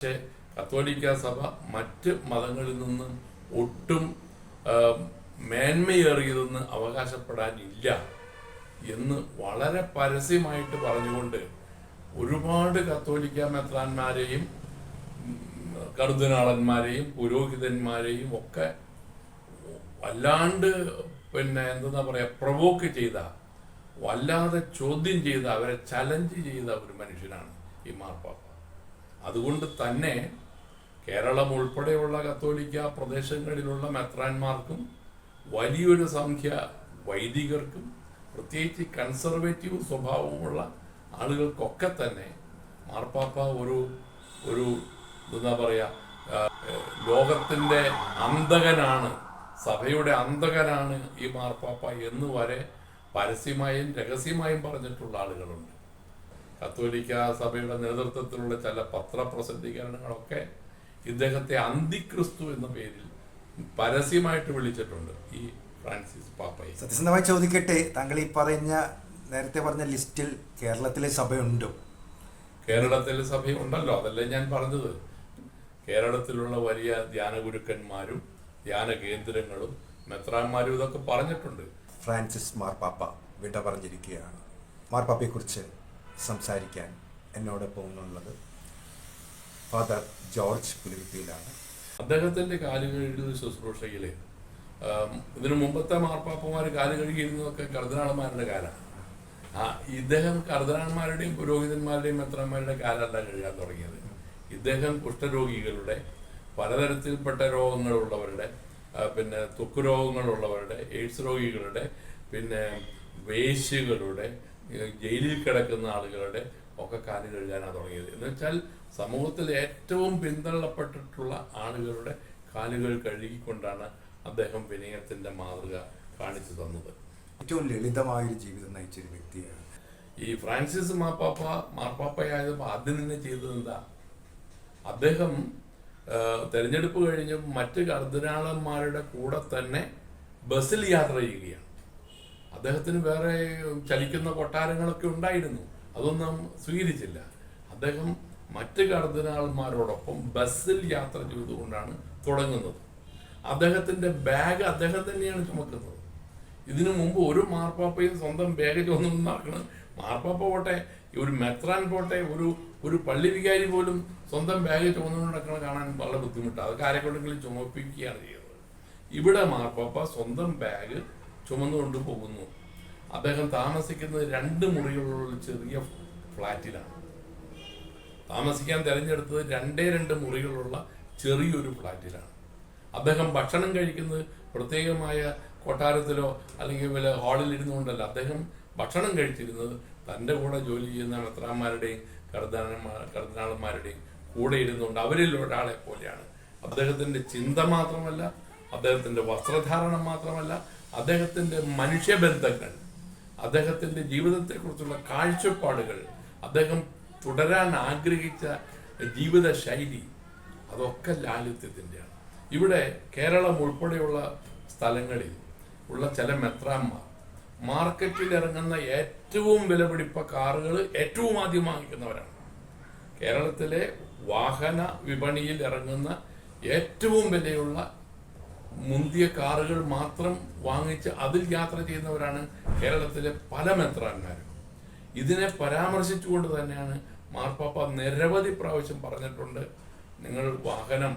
പക്ഷേ കത്തോലിക്ക സഭ മറ്റ് മതങ്ങളിൽ നിന്ന് ഒട്ടും മേന്മയേറിയതെന്ന് അവകാശപ്പെടാനില്ല എന്ന് വളരെ പരസ്യമായിട്ട് പറഞ്ഞുകൊണ്ട് ഒരുപാട് കത്തോലിക്ക മെത്രാന്മാരെയും കറുതനാളന്മാരെയും പുരോഹിതന്മാരെയും ഒക്കെ വല്ലാണ്ട് പിന്നെ എന്താ പറയുക പ്രവോക്ക് ചെയ്ത വല്ലാതെ ചോദ്യം ചെയ്ത അവരെ ചലഞ്ച് ചെയ്ത ഒരു മനുഷ്യനാണ് ഈ മാർപ്പാപ്പ. അതുകൊണ്ട് തന്നെ കേരളം ഉൾപ്പെടെയുള്ള കത്തോലിക്ക പ്രദേശങ്ങളിലുള്ള മെത്രാന്മാർക്കും വലിയൊരു സംഖ്യ വൈദികർക്കും പ്രത്യേകിച്ച് കൺസർവേറ്റീവ് സ്വഭാവമുള്ള ആളുകൾക്കൊക്കെ തന്നെ മാർപ്പാപ്പ ഒരു ഒരു എന്താ പറയുക ലോകത്തിന്റെ അന്തകനാണ് സഭയുടെ അന്തകനാണ് ഈ മാർപ്പാപ്പ എന്ന് വരെ പരസ്യമായും രഹസ്യമായും പറഞ്ഞിട്ടുള്ള ആളുകളുണ്ട്. കത്തോലിക്ക സഭയുടെ നേതൃത്വത്തിലുള്ള ചില പത്രപ്രസിദ്ധീകരണങ്ങളൊക്കെ ഇദ്ദേഹത്തെ അന്തിക്രിസ്തു എന്ന പേരിൽ പരസ്യമായിട്ട് വിളിച്ചിട്ടുണ്ട് ഈ ഫ്രാൻസിസ് പാപ്പയെ. സത്യസന്ധമായി ചോദിക്കട്ടെ താങ്കൾ ഈ പറഞ്ഞ നേരത്തെ പറഞ്ഞ ലിസ്റ്റിൽ കേരളത്തിലെ സഭയുണ്ടോ. കേരളത്തിലെ സഭയുണ്ടല്ലോ അതല്ലേ ഞാൻ പറഞ്ഞത്. കേരളത്തിലുള്ള വലിയ ധ്യാന ഗുരുക്കന്മാരും ധ്യാന കേന്ദ്രങ്ങളും മെത്രാന്മാരും ഇതൊക്കെ പറഞ്ഞിട്ടുണ്ട്. ഫ്രാൻസിസ് മാർപ്പാപ്പ വിട പറഞ്ഞിരിക്കുകയാണ് മാർപ്പാപ്പയെക്കുറിച്ച് സംസാരിക്കാൻ എന്നോടൊപ്പം ഉള്ളത് ഫാദർ ജോർജ് പുലിപ്പിയിലാണ് അദ്ദേഹത്തിന്റെ കാലുകഴുകൽ ശുശ്രൂഷയിൽ ആം, ഇതിനു മുമ്പത്തെ മാർപ്പാപ്പമാർ കാൽ കഴുകിയിരുന്നതൊക്കെ കർദിനാളന്മാരുടെ കാലാണ്. ആ ഇദ്ദേഹം കർദിനാളന്മാരുടെയും പുരോഹിതന്മാരുടെയും മെത്രന്മാരുടെ കാലല്ല കഴുകാൻ തുടങ്ങിയത്. ഇദ്ദേഹം കുഷ്ഠരോഗികളുടെ പലതരത്തിൽപ്പെട്ട രോഗങ്ങളുള്ളവരുടെ പിന്നെ ത്വക്ക് രോഗങ്ങളുള്ളവരുടെ എയ്ഡ്സ് രോഗികളുടെ പിന്നെ വേശ്യകളുടെ ജയിലിൽ കിടക്കുന്ന ആളുകളുടെ ഒക്കെ കാൽ കഴുകാനാണ് തുടങ്ങിയത്. എന്ന് വെച്ചാൽ സമൂഹത്തിൽ ഏറ്റവും പിന്തള്ളപ്പെട്ടിട്ടുള്ള ആളുകളുടെ കാലുകൾ കഴുകിക്കൊണ്ടാണ് അദ്ദേഹം വിനയത്തിന്റെ മാതൃക കാണിച്ചു തന്നത്. ഏറ്റവും ലളിതമായൊരു ജീവിതം നയിച്ചൊരു വ്യക്തിയാണ്. ഈ ഫ്രാൻസിസ് മാപ്പാപ്പ മാർപ്പാപ്പയായപ്പോൾ ആദ്യം തന്നെ ചെയ്തത് എന്താ? അദ്ദേഹം തെരഞ്ഞെടുപ്പ് കഴിഞ്ഞ് മറ്റ് കർദിനാളന്മാരുടെ കൂടെ തന്നെ ബസ്സിൽ യാത്ര ചെയ്യുകയാണ്. അദ്ദേഹത്തിന് വേറെ ചലിക്കുന്ന കൊട്ടാരങ്ങളൊക്കെ ഉണ്ടായിരുന്നു. അതൊന്നും സ്വീകരിച്ചില്ല. അദ്ദേഹം മറ്റ് കർദിനാൾമാരോടൊപ്പം ബസ്സിൽ യാത്ര ചെയ്തുകൊണ്ടാണ് തുടങ്ങുന്നത്. അദ്ദേഹത്തിന്റെ ബാഗ് അദ്ദേഹം തന്നെയാണ് ചുമക്കുന്നത്. ഇതിനു മുമ്പ് ഒരു മാർപ്പാപ്പയും സ്വന്തം ബാഗ് ചുമന്നു നടക്കണം മാർപ്പാപ്പ പോട്ടെ ഒരു മെത്രാൻ പോട്ടെ ഒരു ഒരു പള്ളി വികാരി പോലും സ്വന്തം ബാഗ് ചുമന്നു കാണാൻ വളരെ ബുദ്ധിമുട്ടാണ്. അതൊക്കെ ആരെക്കൊണ്ടെങ്കിലും ചുമപ്പിക്കുകയാണ് ചെയ്യുന്നത്. ഇവിടെ മാർപ്പാപ്പ സ്വന്തം ബാഗ് ചുമന്നുകൊണ്ട് പോകുന്നു. അദ്ദേഹം താമസിക്കുന്നത് രണ്ട് മുറികളുള്ള ചെറിയ ഫ്ലാറ്റിലാണ്. താമസിക്കാൻ തിരഞ്ഞെടുത്തത് രണ്ടേ രണ്ട് മുറികളുള്ള ചെറിയൊരു ഫ്ലാറ്റിലാണ്. അദ്ദേഹം ഭക്ഷണം കഴിക്കുന്നത് പ്രത്യേകമായ കൊട്ടാരത്തിലോ അല്ലെങ്കിൽ വല്ല ഹാളിൽ ഇരുന്നുകൊണ്ടല്ല അദ്ദേഹം ഭക്ഷണം കഴിച്ചിരുന്നത് തന്റെ കൂടെ ജോലി ചെയ്യുന്ന മെത്രാന്മാരുടെയും കർദ്ദാനന്മാർ കർദനാളന്മാരുടെയും കൂടെ ഇരുന്നുകൊണ്ട് അവരിൽ ഒരാളെ പോലെയാണ്. അദ്ദേഹത്തിന്റെ ചിന്ത മാത്രമല്ല അദ്ദേഹത്തിന്റെ വസ്ത്രധാരണം മാത്രമല്ല അദ്ദേഹത്തിന്റെ മനുഷ്യബന്ധങ്ങൾ അദ്ദേഹത്തിന്റെ ജീവിതത്തെക്കുറിച്ചുള്ള കാഴ്ചപ്പാടുകൾ അദ്ദേഹം തുടരാൻ ആഗ്രഹിച്ച ജീവിത ശൈലി അതൊക്കെ ലാളിത്യത്തിന്റെയാണ് ഇവിടെ കേരളം ഉൾപ്പെടെയുള്ള സ്ഥലങ്ങളിൽ ഉള്ള ചില മെത്രാന്മാർ മാർക്കറ്റിൽ ഇറങ്ങുന്ന ഏറ്റവും വിലപിടിപ്പ കാറുകൾ ഏറ്റവും ആദ്യം വാങ്ങിക്കുന്നവരാണ്. കേരളത്തിലെ വാഹന വിപണിയിൽ ഇറങ്ങുന്ന ഏറ്റവും വിലയുള്ള മുന്തിയ കാറുകൾ മാത്രം വാങ്ങിച്ച് അതിൽ യാത്ര ചെയ്യുന്നവരാണ് കേരളത്തിലെ പല മെത്രാന്മാരും. ഇതിനെ പരാമർശിച്ചുകൊണ്ട് തന്നെയാണ് മാർപ്പാപ്പ നിരവധി പ്രാവശ്യം പറഞ്ഞിട്ടുണ്ട് നിങ്ങൾ വാഹനം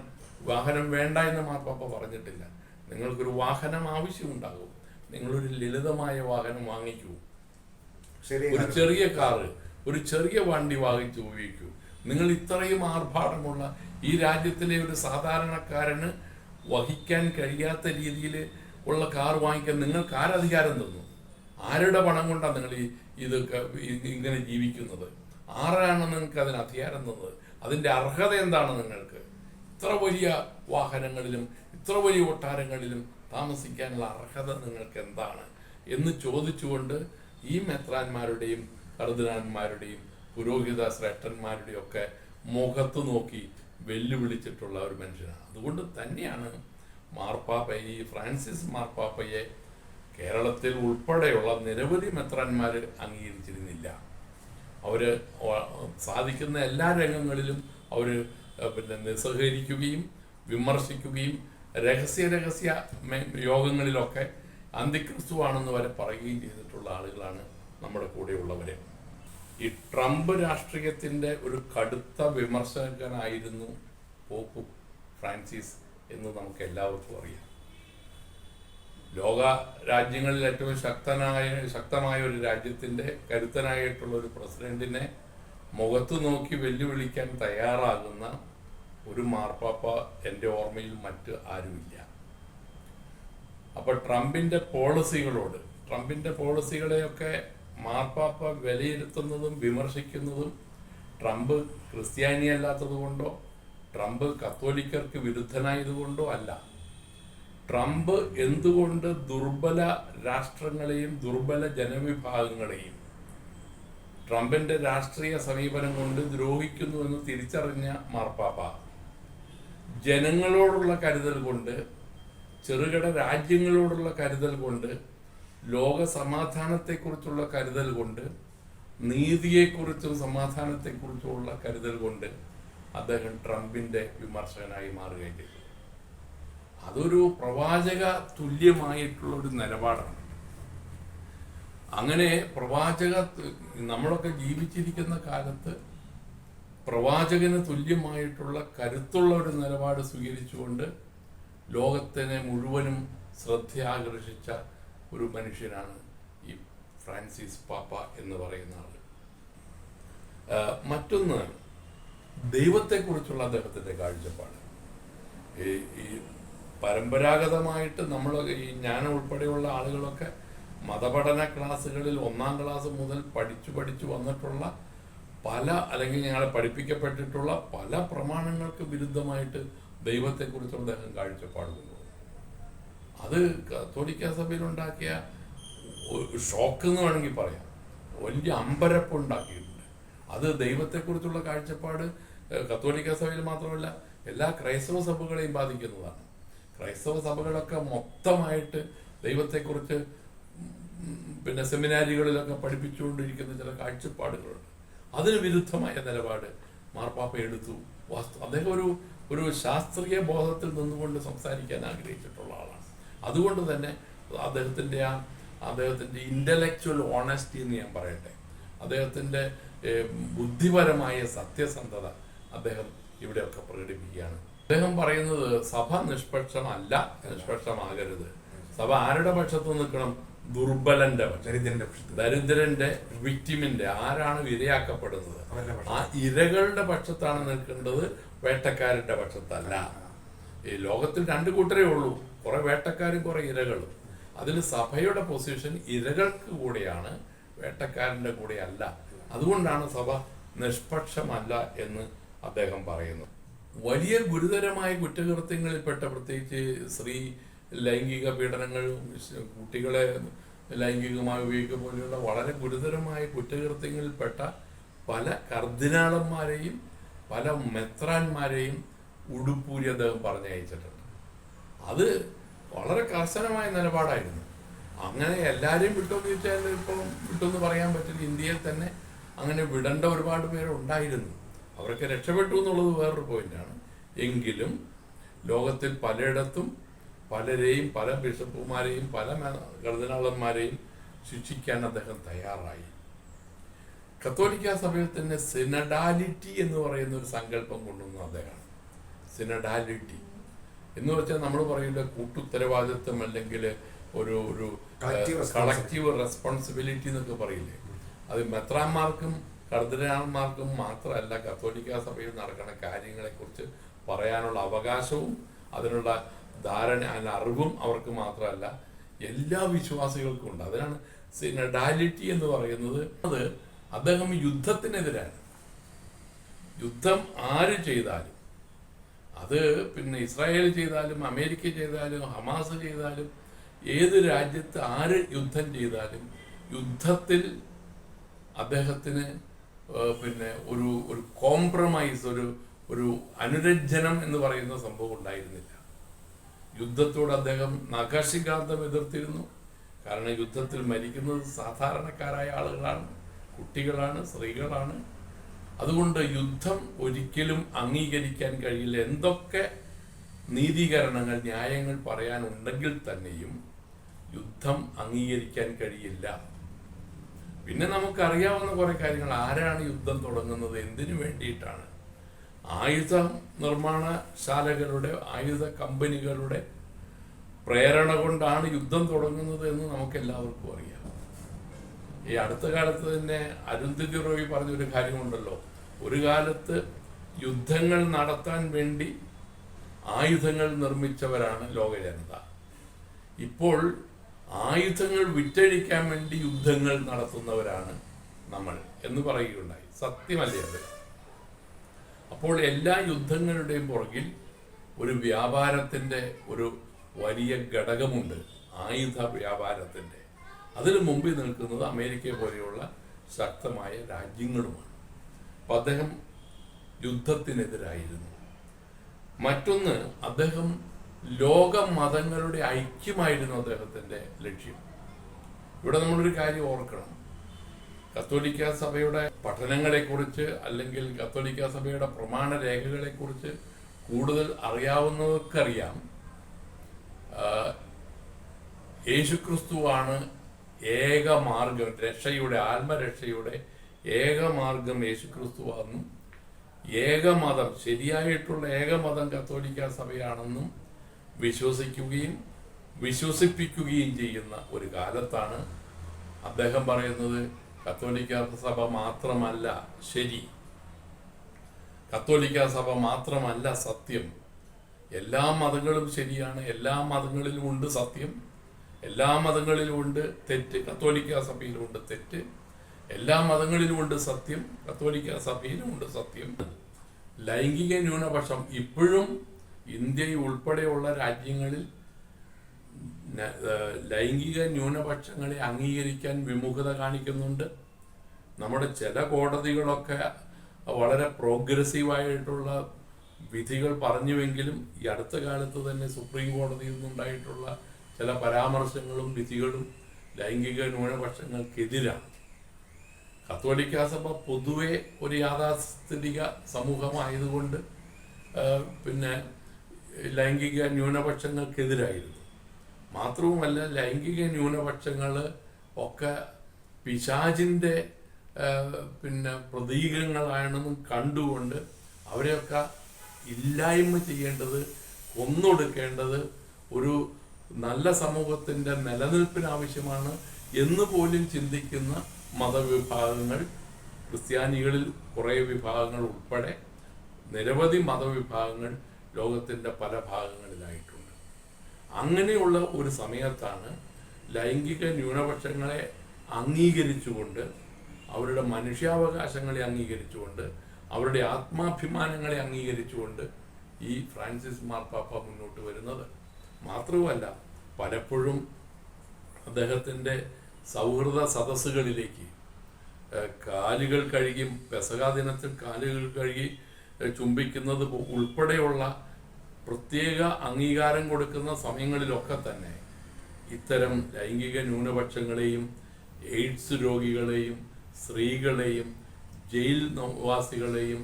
വാഹനം വേണ്ട എന്ന് മാർപ്പാപ്പ പറഞ്ഞിട്ടില്ല. നിങ്ങൾക്കൊരു വാഹനം ആവശ്യമുണ്ടാകും. നിങ്ങളൊരു ലളിതമായ വാഹനം വാങ്ങിക്കൂ. ഒരു ചെറിയ കാറ് ഒരു ചെറിയ വണ്ടി വാങ്ങിച്ച് ഉപയോഗിക്കൂ. നിങ്ങൾ ഇത്രയും ആർഭാടമുള്ള ഈ രാജ്യത്തിലെ ഒരു സാധാരണക്കാരന് വഹിക്കാൻ കഴിയാത്ത രീതിയിൽ ഉള്ള കാർ വാങ്ങിക്കാൻ നിങ്ങൾക്ക് ആരധികാരം തന്നു? ആരുടെ പണം കൊണ്ടാണ് നിങ്ങൾ ഈ ഇത് ഇങ്ങനെ ജീവിക്കുന്നത്? ആരാണ് നിങ്ങൾക്ക് അതിന് അധികാരം തന്നത്? അതിന്റെ അർഹത എന്താണ് നിങ്ങൾക്ക്? ഇത്ര വലിയ വാഹനങ്ങളിലും ഇത്ര വലിയ കൊട്ടാരങ്ങളിലും താമസിക്കാനുള്ള അർഹത നിങ്ങൾക്ക് എന്താണ്? എന്ന് ചോദിച്ചുകൊണ്ട് ഈ മെത്രാന്മാരുടെയും കർദിനാന്മാരുടെയും പുരോഹിത ശ്രേഷ്ഠന്മാരുടെയും ഒക്കെ മുഖത്ത് നോക്കി വെല്ലുവിളിച്ചിട്ടുള്ള ഒരു മനുഷ്യനാണ്. അതുകൊണ്ട് തന്നെയാണ് മാർപ്പാപ്പ ഈ ഫ്രാൻസിസ് മാർപ്പാപ്പയെ കേരളത്തിൽ ഉൾപ്പെടെയുള്ള നിരവധി മെത്രാന്മാർ അംഗീകരിച്ചിരുന്നില്ല. അവർ സാധിക്കുന്ന എല്ലാ രംഗങ്ങളിലും അവർ പിന്നെ നിസ്സഹകരിക്കുകയും വിമർശിക്കുകയും രഹസ്യ രഹസ്യ യോഗങ്ങളിലൊക്കെ അന്തിക്രിസ്തുവാണെന്ന് വരെ പറയുകയും ചെയ്തിട്ടുള്ള ആളുകളാണ് നമ്മുടെ കൂടെയുള്ളവര്. ഈ ട്രംപ് രാഷ്ട്രീയത്തിന്റെ ഒരു കടുത്ത വിമർശകനായിരുന്നു പോപ്പ് ഫ്രാൻസിസ് എന്ന് നമുക്ക് എല്ലാവർക്കും അറിയാം. ലോക രാജ്യങ്ങളിൽ ഏറ്റവും ശക്തനായ ശക്തമായ ഒരു രാജ്യത്തിന്റെ കരുത്തനായിട്ടുള്ള ഒരു പ്രസിഡന്റിനെ മുഖത്ത് നോക്കി വെല്ലുവിളിക്കാൻ തയ്യാറാകുന്ന ഒരു മാർപ്പാപ്പ എന്റെ ഓർമ്മയിൽ മറ്റ് ആരുമില്ല. അപ്പൊ ട്രംപിന്റെ പോളിസികളോട് ട്രംപിന്റെ പോളിസികളെയൊക്കെ മാർപ്പാപ്പ വിലയിരുത്തുന്നതും വിമർശിക്കുന്നതും ട്രംപ് ക്രിസ്ത്യാനി അല്ലാത്തതുകൊണ്ടോ ട്രംപ് കത്തോലിക്കർക്ക് വിരുദ്ധനായതുകൊണ്ടോ അല്ല. ട്രംപ് എന്തുകൊണ്ട് ദുർബല രാഷ്ട്രങ്ങളെയും ദുർബല ജനവിഭാഗങ്ങളെയും ട്രംപിന്റെ രാഷ്ട്രീയ സമീപനം കൊണ്ട് ദ്രോഹിക്കുന്നുവെന്ന് തിരിച്ചറിഞ്ഞ മാർപ്പാപ്പ ജനങ്ങളോടുള്ള കരുതൽ കൊണ്ട് ചെറുകിട രാജ്യങ്ങളോടുള്ള കരുതൽ കൊണ്ട് ലോക സമാധാനത്തെക്കുറിച്ചുള്ള കരുതൽ കൊണ്ട് നീതിയെക്കുറിച്ചും സമാധാനത്തെക്കുറിച്ചുമുള്ള കരുതൽ കൊണ്ട് അദ്ദേഹം ട്രംപിന്റെ വിമർശകനായി മാറുകയും ചെയ്തു. അതൊരു പ്രവാചക തുല്യമായിട്ടുള്ള ഒരു നിലപാടാണ്. അങ്ങനെ പ്രവാചക നമ്മളൊക്കെ ജീവിച്ചിരിക്കുന്ന കാലത്ത് പ്രവാചകന് തുല്യമായിട്ടുള്ള കരുത്തുള്ള ഒരു നിലപാട് സ്വീകരിച്ചുകൊണ്ട് ലോകത്തിനെ മുഴുവനും ശ്രദ്ധയാകർഷിച്ച ഒരു മനുഷ്യനാണ് ഈ ഫ്രാൻസിസ് പാപ്പ എന്ന് പറയുന്ന ആൾ. ആ, മറ്റൊന്ന് ദൈവത്തെക്കുറിച്ചുള്ള അദ്ദേഹത്തിന്റെ കാഴ്ചപ്പാട്. ഈ ഈ പരമ്പരാഗതമായിട്ട് നമ്മൾ ഈ ഞാൻ ഉൾപ്പെടെയുള്ള ആളുകളൊക്കെ മതപഠന ക്ലാസ്സുകളിൽ ഒന്നാം ക്ലാസ് മുതൽ പഠിച്ചു പഠിച്ചു വന്നിട്ടുള്ള പല അല്ലെങ്കിൽ ഞങ്ങളെ പഠിപ്പിക്കപ്പെട്ടിട്ടുള്ള പല പ്രമാണങ്ങൾക്ക് വിരുദ്ധമായിട്ട് ദൈവത്തെക്കുറിച്ചുള്ള അദ്ദേഹം കാഴ്ചപ്പാട് കൊണ്ടുപോകും അത് കത്തോലിക്ക സഭയിലുണ്ടാക്കിയ ഷോക്ക് എന്ന് വേണമെങ്കിൽ പറയാം. വലിയ അമ്പരപ്പ് ഉണ്ടാക്കിയിട്ടുണ്ട്. അത് ദൈവത്തെക്കുറിച്ചുള്ള കാഴ്ചപ്പാട് കത്തോലിക്കാ സഭയിൽ മാത്രമല്ല എല്ലാ ക്രൈസ്തവ സഭകളെയും ബാധിക്കുന്നതാണ്. ക്രൈസ്തവ സഭകളൊക്കെ മൊത്തമായിട്ട് ദൈവത്തെക്കുറിച്ച് പിന്നെ സെമിനാരികളിലൊക്കെ പഠിപ്പിച്ചുകൊണ്ടിരിക്കുന്ന ചില കാഴ്ചപ്പാടുകളുണ്ട്. അതിന് വിരുദ്ധമായ നിലപാട് മാർപ്പാപ്പ എടുത്തു. വാസ്തു അദ്ദേഹം ഒരു ഒരു ശാസ്ത്രീയ ബോധത്തിൽ നിന്നുകൊണ്ട് സംസാരിക്കാൻ ആഗ്രഹിച്ചിട്ടുള്ള ആളാണ്. അതുകൊണ്ട് തന്നെ അദ്ദേഹത്തിന്റെ ആ അദ്ദേഹത്തിന്റെ ഇന്റലക്ച്വൽ ഓണസ്റ്റി എന്ന് ഞാൻ പറയട്ടെ. അദ്ദേഹത്തിന്റെ ബുദ്ധിപരമായ സത്യസന്ധത അദ്ദേഹം ഇവിടെയൊക്കെ പ്രകടിപ്പിക്കുകയാണ്. അദ്ദേഹം പറയുന്നത് സഭ നിഷ്പക്ഷമല്ല നിഷ്പക്ഷമാകരുത്. സഭ ആരുടെ പക്ഷത്ത് നിൽക്കണം? ദുർബലന്റെ ദരിദ്രന്റെ ദരിദ്രന്റെ വിക്ടിമിന്റെ ആരാണ് ഇരയാക്കപ്പെടുന്നത് ആ ഇരകളുടെ പക്ഷത്താണ് നിൽക്കേണ്ടത് വേട്ടക്കാരന്റെ പക്ഷത്തല്ല. ഈ ലോകത്തിൽ രണ്ട് കൂട്ടരേ ഉള്ളൂ. കുറെ വേട്ടക്കാരും കുറെ ഇരകളും. അതിൽ സഭയുടെ പൊസിഷൻ ഇരകൾക്ക് കൂടെയാണ് വേട്ടക്കാരന്റെ കൂടെ അല്ല. അതുകൊണ്ടാണ് സഭ നിഷ്പക്ഷമല്ല എന്ന് അദ്ദേഹം പറയുന്നു വലിയ ഗുരുതരമായ കുറ്റകൃത്യങ്ങളിൽപ്പെട്ട പ്രത്യേകിച്ച് സ്ത്രീ ലൈംഗിക പീഡനങ്ങൾ കുട്ടികളെ ലൈംഗികമായി ഉപയോഗിക്കുക പോലെയുള്ള വളരെ ഗുരുതരമായ കുറ്റകൃത്യങ്ങളിൽപ്പെട്ട പല കർദിനാളന്മാരെയും പല മെത്രാന്മാരെയും ഉടുപ്പൂരി അദ്ദേഹം പറഞ്ഞയച്ചിട്ടുണ്ട്. അത് വളരെ കർശനമായ നിലപാടായിരുന്നു. അങ്ങനെ എല്ലാവരെയും വിട്ടോന്ന് ചോദിച്ചാൽ ഇപ്പോൾ വിട്ടെന്ന് പറയാൻ പറ്റില്ല. ഇന്ത്യയിൽ തന്നെ അങ്ങനെ വിടേണ്ട ഒരുപാട് പേരുണ്ടായിരുന്നു അവരൊക്കെ രക്ഷപ്പെട്ടു എന്നുള്ളത് വേറൊരു പോയിന്റാണ് എങ്കിലും ലോകത്തിൽ പലയിടത്തും പലരെയും പല ബിഷപ്പുമാരെയും പല ഗർദനാളന്മാരെയും ശിക്ഷിക്കാൻ അദ്ദേഹം തയ്യാറായി. കത്തോലിക്ക സഭയിൽ തന്നെ സിനഡാലിറ്റി എന്ന് പറയുന്ന ഒരു സങ്കല്പം കൊണ്ടുവന്ന അദ്ദേഹമാണ്. സിനഡാലിറ്റി എന്ന് വെച്ചാൽ നമ്മൾ പറയില്ല കൂട്ടുത്തരവാദിത്വം അല്ലെങ്കിൽ ഒരു ഒരു കളക്റ്റീവ് റെസ്പോൺസിബിലിറ്റി എന്നൊക്കെ പറയില്ലേ? അത് മെത്രാന്മാർക്കും കർദിനാന്മാർക്കും മാത്രമല്ല കത്തോലിക്ക സഭയിൽ നടക്കുന്ന കാര്യങ്ങളെക്കുറിച്ച് പറയാനുള്ള അവകാശവും അതിനുള്ള ധാരണ അതിന് അറിവും അവർക്ക് മാത്രമല്ല എല്ലാ വിശ്വാസികൾക്കും ഉണ്ട്. അതിനാണ് സിനഡാലിറ്റി എന്ന് പറയുന്നത്. അത് അദ്ദേഹം യുദ്ധത്തിനെതിരാണ്. യുദ്ധം ആര് ചെയ്താലും അത് പിന്നെ ഇസ്രായേൽ ചെയ്താലും അമേരിക്ക ചെയ്താലും ഹമാസ് ചെയ്താലും ഏത് രാജ്യത്ത് ആര് യുദ്ധം ചെയ്താലും യുദ്ധത്തിൽ അദ്ദേഹത്തിന് പിന്നെ ഒരു ഒരു കോംപ്രമൈസ് ഒരു ഒരു അനുരഞ്ജനം എന്ന് പറയുന്ന സംഭവം ഉണ്ടായിരുന്നില്ല. യുദ്ധത്തോട് അദ്ദേഹം നഖശികാന്തം എതിർത്തിരുന്നു. കാരണം യുദ്ധത്തിൽ മരിക്കുന്നത് സാധാരണക്കാരായ ആളുകളാണ് കുട്ടികളാണ് സ്ത്രീകളാണ്. അതുകൊണ്ട് യുദ്ധം ഒരിക്കലും അംഗീകരിക്കാൻ കഴിയില്ല. എന്തൊക്കെ നീതീകരണങ്ങൾ ന്യായങ്ങൾ പറയാനുണ്ടെങ്കിൽ തന്നെയും യുദ്ധം അംഗീകരിക്കാൻ കഴിയില്ല. പിന്നെ നമുക്കറിയാവുന്ന കുറേ കാര്യങ്ങൾ. ആരാണ് യുദ്ധം തുടങ്ങുന്നത്? എന്തിനു വേണ്ടിയിട്ടാണ്? ആയുധ നിർമ്മാണശാലകളുടെ ആയുധ കമ്പനികളുടെ പ്രേരണ കൊണ്ടാണ് യുദ്ധം തുടങ്ങുന്നത് എന്ന് നമുക്കെല്ലാവർക്കും അറിയാം. ഈ അടുത്ത കാലത്ത് തന്നെ അരുന്ധതി റോയ് പറഞ്ഞൊരു കാര്യമുണ്ടല്ലോ. ഒരു കാലത്ത് യുദ്ധങ്ങൾ നടത്താൻ വേണ്ടി ആയുധങ്ങൾ നിർമ്മിച്ചവരാണ് ലോക ജനത ഇപ്പോൾ ആയുധങ്ങൾ വിറ്റഴിക്കാൻ വേണ്ടി യുദ്ധങ്ങൾ നടത്തുന്നവരാണ് നമ്മൾ എന്ന് പറയുകയുണ്ടായി. സത്യമല്ലേ അത്? അപ്പോൾ എല്ലാ യുദ്ധങ്ങളുടെയും പുറകിൽ ഒരു വ്യാപാരത്തിന്റെ ഒരു വലിയ ഘടകമുണ്ട്. ആയുധ വ്യാപാരത്തിന്റെ അതിനു മുമ്പിൽ നിൽക്കുന്നത് അമേരിക്കയെ പോലെയുള്ള ശക്തമായ രാജ്യങ്ങളുമാണ്. അപ്പൊ അദ്ദേഹം യുദ്ധത്തിനെതിരായിരുന്നു. മറ്റൊന്ന് അദ്ദേഹം ലോക മതങ്ങളുടെ ഐക്യമായിരുന്നു അദ്ദേഹത്തിന്റെ ലക്ഷ്യം. ഇവിടെ നമ്മളൊരു കാര്യം ഓർക്കണം. കത്തോലിക്ക സഭയുടെ പഠനങ്ങളെക്കുറിച്ച് അല്ലെങ്കിൽ കത്തോലിക്ക സഭയുടെ പ്രമാണ രേഖകളെക്കുറിച്ച് കൂടുതൽ അറിയാവുന്നവർക്കറിയാം. യേശുക്രിസ്തുവാണ് ഏക മാർഗം രക്ഷയുടെ ആത്മരക്ഷയുടെ ഏക മാർഗം യേശുക്രിസ്തുവാണെന്നും ഏകമതം ശരിയായിട്ടുള്ള ഏകമതം കത്തോലിക്ക സഭയാണെന്നും വിശ്വസിക്കുകയും വിശ്വസിപ്പിക്കുകയും ചെയ്യുന്ന ഒരു കാലത്താണ് അദ്ദേഹം പറയുന്നത് കത്തോലിക്ക സഭ മാത്രമല്ല ശരി. കത്തോലിക്ക സഭ മാത്രമല്ല സത്യം. എല്ലാ മതങ്ങളും ശരിയാണ് എല്ലാ മതങ്ങളിലും ഉണ്ട് സത്യം. എല്ലാ മതങ്ങളിലും ഉണ്ട് തെറ്റ്. കത്തോലിക്ക സഭയിലും ഉണ്ട് തെറ്റ്. എല്ലാ മതങ്ങളിലും ഉണ്ട് സത്യം. കത്തോലിക്ക സഭയിലും ഉണ്ട് സത്യം. ലൈംഗിക ന്യൂനപക്ഷം ഇപ്പോഴും ഇന്ത്യ ഉൾപ്പെടെയുള്ള രാജ്യങ്ങളിൽ ലൈംഗിക ന്യൂനപക്ഷങ്ങളെ അംഗീകരിക്കാൻ വിമുഖത കാണിക്കുന്നുണ്ട്. നമ്മുടെ ചില കോടതികളൊക്കെ വളരെ പ്രോഗ്രസീവായിട്ടുള്ള വിധികൾ പറഞ്ഞുവെങ്കിലും ഈ അടുത്ത കാലത്ത് തന്നെ സുപ്രീം കോടതിയിൽ നിന്നുണ്ടായിട്ടുള്ള ചില പരാമർശങ്ങളും വിധികളും ലൈംഗിക ന്യൂനപക്ഷങ്ങൾക്കെതിരാണ്. കത്തോലിക്ക സഭ പൊതുവെ ഒരു യാഥാസ്ഥിതിക സമൂഹമായതുകൊണ്ട് പിന്നെ ലൈംഗിക ന്യൂനപക്ഷങ്ങൾക്കെതിരായിരുന്നു. മാത്രവുമല്ല ലൈംഗിക ന്യൂനപക്ഷങ്ങൾ ഒക്കെ പിശാചിന്റെ പിന്നെ പ്രതീകങ്ങളാണെന്നും കണ്ടുകൊണ്ട് അവരെയൊക്കെ ഇല്ലായ്മ ചെയ്യേണ്ടത് കൊന്നൊടുക്കേണ്ടത് ഒരു നല്ല സമൂഹത്തിന്റെ നിലനിൽപ്പിന് ആവശ്യമാണ് എന്ന് പോലും ചിന്തിക്കുന്ന മതവിഭാഗങ്ങൾ ക്രിസ്ത്യാനികളിൽ കുറേ വിഭാഗങ്ങൾ ഉൾപ്പെടെ നിരവധി മതവിഭാഗങ്ങൾ ലോകത്തിന്റെ പല ഭാഗങ്ങളിലായിട്ടുണ്ട്. അങ്ങനെയുള്ള ഒരു സമയത്താണ് ലൈംഗിക ന്യൂനപക്ഷങ്ങളെ അംഗീകരിച്ചുകൊണ്ട് അവരുടെ മനുഷ്യാവകാശങ്ങളെ അംഗീകരിച്ചുകൊണ്ട് അവരുടെ ആത്മാഭിമാനങ്ങളെ അംഗീകരിച്ചുകൊണ്ട് ഈ ഫ്രാൻസിസ് മാർപ്പാപ്പ മുന്നോട്ട് വരുന്നത്. മാത്രവുമല്ല പലപ്പോഴും അദ്ദേഹത്തിന്റെ സൗഹൃദ സദസ്സുകളിലേക്ക് കാലുകൾ കഴുകി പെസകാ ദിനത്തിൽ കാലുകൾ കഴുകി ചുംബിക്കുന്നത് ഉൾപ്പെടെയുള്ള പ്രത്യേക അംഗീകാരം കൊടുക്കുന്ന സമയങ്ങളിലൊക്കെ തന്നെ ഇത്തരം ലൈംഗിക ന്യൂനപക്ഷങ്ങളെയും എയ്ഡ്സ് രോഗികളെയും സ്ത്രീകളെയും ജയിൽ നിവാസികളെയും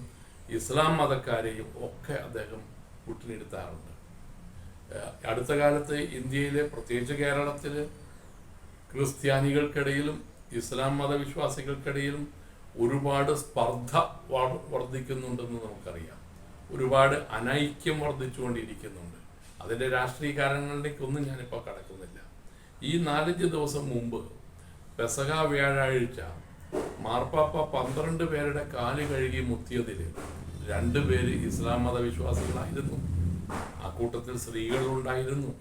ഇസ്ലാം മതക്കാരെയും ഒക്കെ അദ്ദേഹം കൂട്ടിനിരുത്താറുണ്ട് അടുത്ത കാലത്ത് ഇന്ത്യയിലെ പ്രത്യേകിച്ച് കേരളത്തിൽ ക്രിസ്ത്യാനികൾക്കിടയിലും ഇസ്ലാം മതവിശ്വാസികൾക്കിടയിലും ഒരുപാട് സ്പർദ്ധ വർദ്ധിക്കുന്നുണ്ടെന്ന് നമുക്കറിയാം. ഒരുപാട് അനൈക്യം വർദ്ധിച്ചുകൊണ്ടിരിക്കുന്നുണ്ട്. അതിന്റെ രാഷ്ട്രീയ കാരണങ്ങളിലേക്കൊന്നും ഞാനിപ്പോൾ കടക്കുന്നില്ല. ഈ നാലഞ്ച് ദിവസം മുമ്പ് പെസക വ്യാഴാഴ്ച മാർപ്പാപ്പ പന്ത്രണ്ട് പേരുടെ കാൽ കഴുകി മുത്തിയതിൽ രണ്ടുപേര് ഇസ്ലാം മതവിശ്വാസികളായിരുന്നു. ആ കൂട്ടത്തിൽ സ്ത്രീകളുണ്ടായിരുന്നു.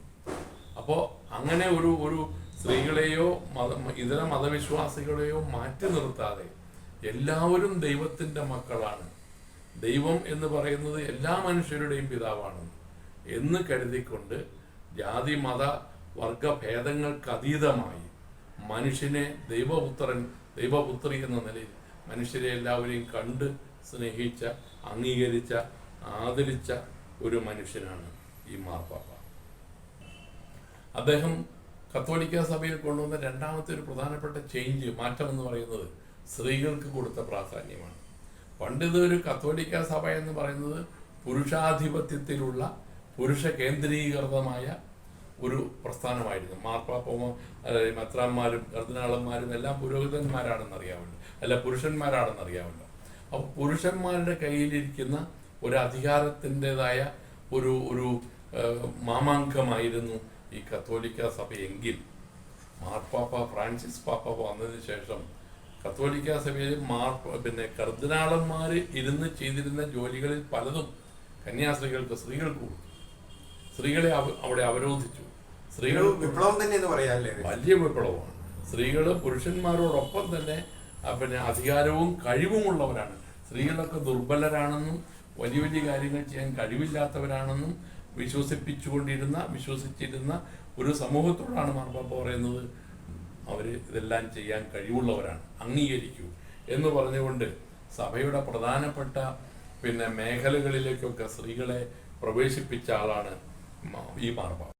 അപ്പോൾ അങ്ങനെ ഒരു ഒരു സ്ത്രീകളെയോ മത ഇതര മതവിശ്വാസികളെയോ മാറ്റി നിർത്താതെ എല്ലാവരും ദൈവത്തിന്റെ മക്കളാണ്. ദൈവം എന്ന് പറയുന്നത് എല്ലാ മനുഷ്യരുടെയും പിതാവാണ്. എന്ന് കരുതിക്കൊണ്ട് ജാതി മത വർഗ ഭേദങ്ങൾക്ക് അതീതമായി മനുഷ്യനെ ദൈവപുത്രൻ ദൈവപുത്രി എന്ന നിലയിൽ മനുഷ്യരെ എല്ലാവരെയും കണ്ട് സ്നേഹിച്ച അംഗീകരിച്ച ആദരിച്ച ഒരു മനുഷ്യനാണ് ഈ മാർപ്പാപ്പ. അദ്ദേഹം കത്തോലിക്ക സഭയിൽ കൊണ്ടുവന്ന രണ്ടാമത്തെ ഒരു പ്രധാനപ്പെട്ട ചേഞ്ച് മാറ്റം എന്ന് പറയുന്നത് സ്ത്രീകൾക്ക് കൊടുത്ത പ്രാധാന്യമാണ്. പണ്ട് ഒരു കത്തോലിക്ക സഭ എന്ന് പറയുന്നത് പുരുഷാധിപത്യത്തിലുള്ള പുരുഷ കേന്ദ്രീകൃതമായ ഒരു പ്രസ്ഥാനമായിരുന്നു. മാർപ്പാപ്പമോ അതായത് മത്രാന്മാരും കർദിനാളന്മാരും എല്ലാം പുരോഹിതന്മാരാണെന്ന് അറിയാമല്ലോ അല്ല പുരുഷന്മാരാണെന്ന് അറിയാമല്ലോ അപ്പോൾ പുരുഷന്മാരുടെ കയ്യിലിരിക്കുന്ന ഒരു അധികാരത്തിന്റെതായ ഒരു ഒരു മാമാങ്കമായിരുന്നു ഈ കത്തോലിക്ക സഭയെങ്കിൽ മാർപ്പാപ്പ ഫ്രാൻസിസ് പാപ്പ വന്നതിന് ശേഷം കത്തോലിക്ക സഭയിൽ മാർ പിന്നെ കർദിനാളന്മാർ ഇരുന്ന് ചെയ്തിരുന്ന ജോലികളിൽ പലതും കന്യാസ്ത്രീകൾക്ക് സ്ത്രീകൾക്ക് കൊടുത്തു. സ്ത്രീകളെ അവിടെ അവരോധിച്ചു. സ്ത്രീകൾ വിപ്ലവം തന്നെ എന്ന് പറയാല്ലേ? വലിയ വിപ്ലവമാണ്. സ്ത്രീകൾ പുരുഷന്മാരോടൊപ്പം തന്നെ പിന്നെ അധികാരവും കഴിവുമുള്ളവരാണ്. സ്ത്രീകളൊക്കെ ദുർബലരാണെന്നും വലിയ വലിയ കാര്യങ്ങൾ ചെയ്യാൻ കഴിവില്ലാത്തവരാണെന്നും വിശ്വസിപ്പിച്ചുകൊണ്ടിരുന്ന വിശ്വസിച്ചിരുന്ന ഒരു സമൂഹത്തോടാണ് മാർപ്പാപ്പ പറയുന്നത് അവർ ഇതെല്ലാം ചെയ്യാൻ കഴിവുള്ളവരാണ് അംഗീകരിക്കൂ എന്ന് പറഞ്ഞുകൊണ്ട് സഭയുടെ പ്രധാനപ്പെട്ട പിന്നെ മേഖലകളിലേക്കൊക്കെ സ്ത്രീകളെ പ്രവേശിപ്പിച്ച ആളാണ് ഈ മാർപ്പാപ്പ.